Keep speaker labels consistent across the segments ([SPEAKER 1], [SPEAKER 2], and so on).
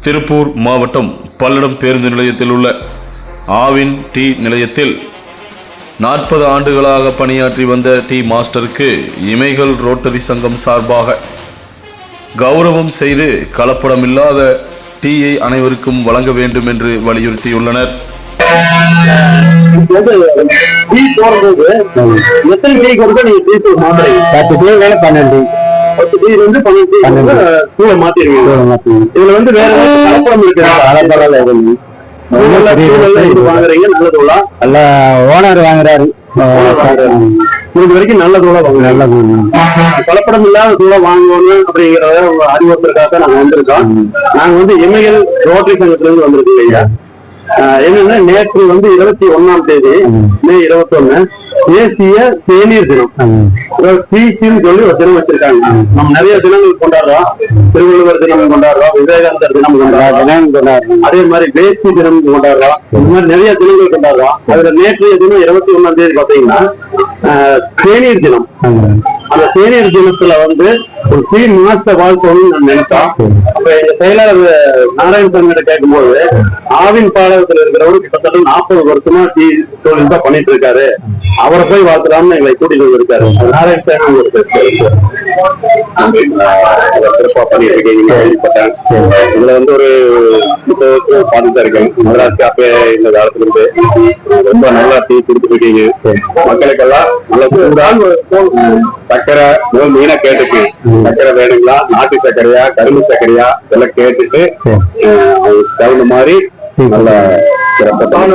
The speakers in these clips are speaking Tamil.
[SPEAKER 1] திருப்பூர் மாவட்டம் பல்லடம் பேருந்து நிலையத்தில் உள்ள ஆவின் டீ நிலையத்தில் நாற்பது ஆண்டுகளாக பணியாற்றி வந்த டீ மாஸ்டருக்கு இமைகள் ரோட்டரி சங்கம் சார்பாக கௌரவம் செய்து கலப்படமில்லாத டீயை அனைவருக்கும் வழங்க வேண்டும் என்று வலியுறுத்தியுள்ளனர்.
[SPEAKER 2] பன்னெண்டு
[SPEAKER 3] பத்து டீ வந்து பன்னெண்டு டீ
[SPEAKER 2] பன்னெண்டு.
[SPEAKER 3] தூளை மாத்திருவீங்க இதுல வந்து வேற ஏதாச்சும் கலப்படம்
[SPEAKER 2] ஓனர் வாங்குறாரு.
[SPEAKER 3] இது வரைக்கும் நல்ல தூளா வாங்குறீங்க
[SPEAKER 2] நல்ல
[SPEAKER 3] கலப்படம் இல்லாத தூளை வாங்கணும் அப்படிங்கறத உங்க அறிவுறுத்தலுக்காக தான் நாங்க வந்திருக்கோம். நாங்க வந்து எம்ஐஎல் ரோட்டரி சங்கத்துல இருந்து வந்திருக்கோம் ஐயா. ஆஹ் என்னன்னா நேற்று வந்து இருபத்தி ஒண்ணாம் தேதி மே. இருபத்தி ஒண்ணு தேசிய தேநீர் தினம். பீச்சுன்னு சொல்லி ஒரு தினம் வச்சிருக்காங்க. நம்ம நிறைய தினங்கள் கொண்டாடுறோம். திருவள்ளுவர் தினம் கொண்டாடுறோம். விவேகானந்தர் தினம் கொண்டாடுறோம். அதே மாதிரி வேஷ்டி தினம் கொண்டாடுறோம். இந்த மாதிரி நிறைய தினங்கள் கொண்டாடுறோம். அதுல நேற்றைய தினம் இருபத்தி ஒண்ணாம் தேதி பாத்தீங்கன்னா தேநீர் தினம். அந்த சீனியர் தினத்துல வந்து ஒரு டீ மாஸ்டர் வாழ்க்கணும்னு நான் நினைச்சோம் அப்ப எங்க செயலாளர் நாராயணசாமி கிட்ட கேட்கும்போது ஆவின் பாடகத்துல இருக்கிறவரு கிட்டத்தட்ட நாற்பது வருஷமா டீ தொழில் தான் பண்ணிட்டு இருக்காரு. அவரை போய் வாழ்த்துலாம்னு எங்களை கூட்டிட்டு வந்திருக்காரு. நாராயணசாமி சிறப்பா பண்ணிட்டு இருக்கீங்க கேள்விப்பட்டேன் இதுல வந்து ஒரு முப்பது வருஷம் பார்த்துட்டு இருக்கேன் முதலாச்சு அப்ப இந்த காலத்துல இருந்து ரொம்ப நல்லா டீ கொடுத்துட்டு இருக்கீங்க மக்களுக்கெல்லாம் நல்ல சூடான் சக்கரை முதல் மீனை கேட்டுக்கு சக்கரை வேணுங்களா நாட்டு சர்க்கரையா கரும்பு சர்க்கரையா இதெல்லாம் கேட்டுட்டு அஹ், தகுந்த மாதிரி நல்ல சிறப்பான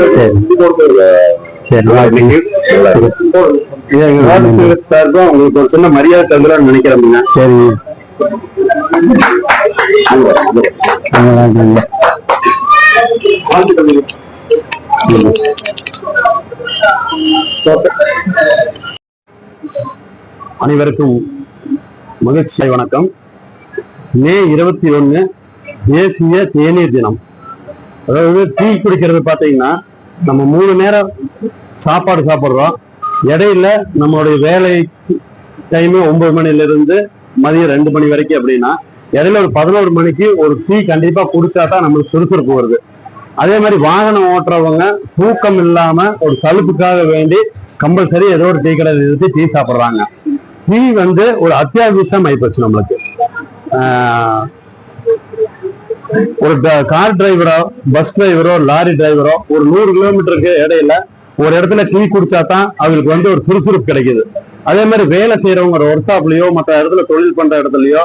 [SPEAKER 3] சார்பா உங்களுக்கு ஒரு சின்ன மரியாதை தந்துலாம்னு நினைக்கிறேன்
[SPEAKER 2] சரி
[SPEAKER 3] அனைவருக்கும் மகிழ்ச்சி வணக்கம். மே இருபத்தி ஒண்ணு தேசிய தேநீர் தினம். அதாவது டீ குடிக்கிறது பாத்தீங்கன்னா நம்ம மூணு நேரம் சாப்பாடு சாப்பிட்றோம். இடையில நம்மளுடைய வேலை டைமு ஒன்பது மணிலிருந்து மதியம் ரெண்டு மணி வரைக்கும் அப்படின்னா இடையில ஒரு பதினோரு மணிக்கு ஒரு டீ கண்டிப்பா குடிச்சா தான் நம்மளுக்கு சுறுசுறுப்பு வருது. அதே மாதிரி வாகனம் ஓட்டுறவங்க தூக்கம் இல்லாம ஒரு சலுப்புக்காக வேண்டி கம்பல்சரி ஏதோ ஒரு டீ கடை நிறுத்தி டீ சாப்பிட்றாங்க. டீ வந்து ஒரு அத்தியாவசியம் ஆயிப்போச்சு நம்மளுக்கு. ஒரு கார் டிரைவரோ பஸ் டிரைவரோ லாரி டிரைவரோ ஒரு நூறு கிலோமீட்டருக்கு இடையில ஒரு இடத்துல டீ குடிச்சா தான் அவங்களுக்கு வந்து ஒரு சுறுசுறுப்பு கிடைக்குது. அதே மாதிரி வேலை செய்யறவங்க ஒரு ஒர்க் ஷாப்லயோ மற்ற இடத்துல தொழில் பண்ற இடத்துலயோ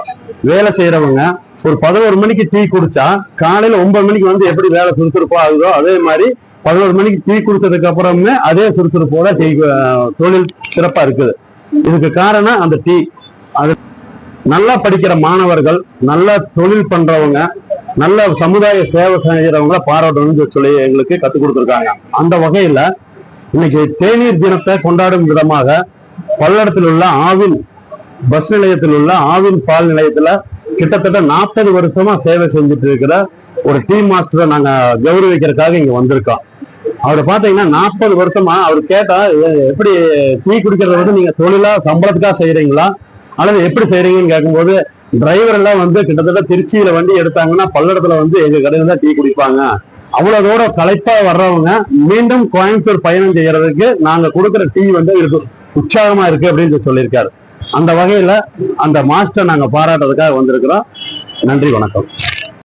[SPEAKER 3] வேலை செய்யறவங்க ஒரு பதினோரு மணிக்கு டீ குடிச்சா காலையில ஒன்பது மணிக்கு வந்து எப்படி வேலை சுறுசுறுப்பா ஆகுதோ அதே மாதிரி பதினோரு மணிக்கு டீ குடிச்சதுக்கு அப்புறமே அதே சுறுசுறுப்போட செய் தொழில் சிறப்பா இருக்குது. இதுக்கு காரணம் அந்த டீ. அது நல்லா படிக்கிற மாணவர்கள் நல்லா தொழில் பண்றவங்க நல்ல சமுதாய சேவை செய்யறவங்கள பாராட்டணும்னு சொல்லி எங்களுக்கு கத்துக் கொடுத்துருக்காங்க. அந்த வகையில இன்னைக்கு தேநீர் தினத்தை கொண்டாடும் விதமாக பல்லடத்தில் உள்ள ஆவின் பஸ் நிலையத்தில் உள்ள ஆவின் பால் நிலையத்துல கிட்டத்தட்ட நாற்பது வருஷமா சேவை செஞ்சுட்டு இருக்கிற ஒரு டீ மாஸ்டரை நாங்க கௌரவிக்கிறதுக்காக இங்க வந்திருக்கோம். அவரை பாத்தீங்கன்னா நாற்பது வருஷமா அவர் கேட்டா எப்படி டீ குடிக்கிறத வந்து நீங்க தொழிலா சம்பளத்துக்காக செய்யறீங்களா அல்லது எப்படி செய்யறீங்கன்னு கேட்கும்போது டிரைவர் எல்லாம் வந்து கிட்டத்தட்ட திருச்சியில வண்டி எடுத்தாங்கன்னா பல்லடத்துல வந்து எங்க கடையில தான் டீ குடிப்பாங்க. அவ்வளவு தூரம் களைப்பா வர்றவங்க மீண்டும் கோயம்புத்தூர் பயணம் செய்யறதுக்கு நாங்க கொடுக்குற டீ வந்து இருக்கு. உற்சாகமா இருக்கு அப்படின்னு சொல்லி சொல்லியிருக்காரு. அந்த வகையில அந்த மாஸ்டர் நாங்க பாராட்டுறதுக்காக வந்திருக்கிறோம். நன்றி வணக்கம்.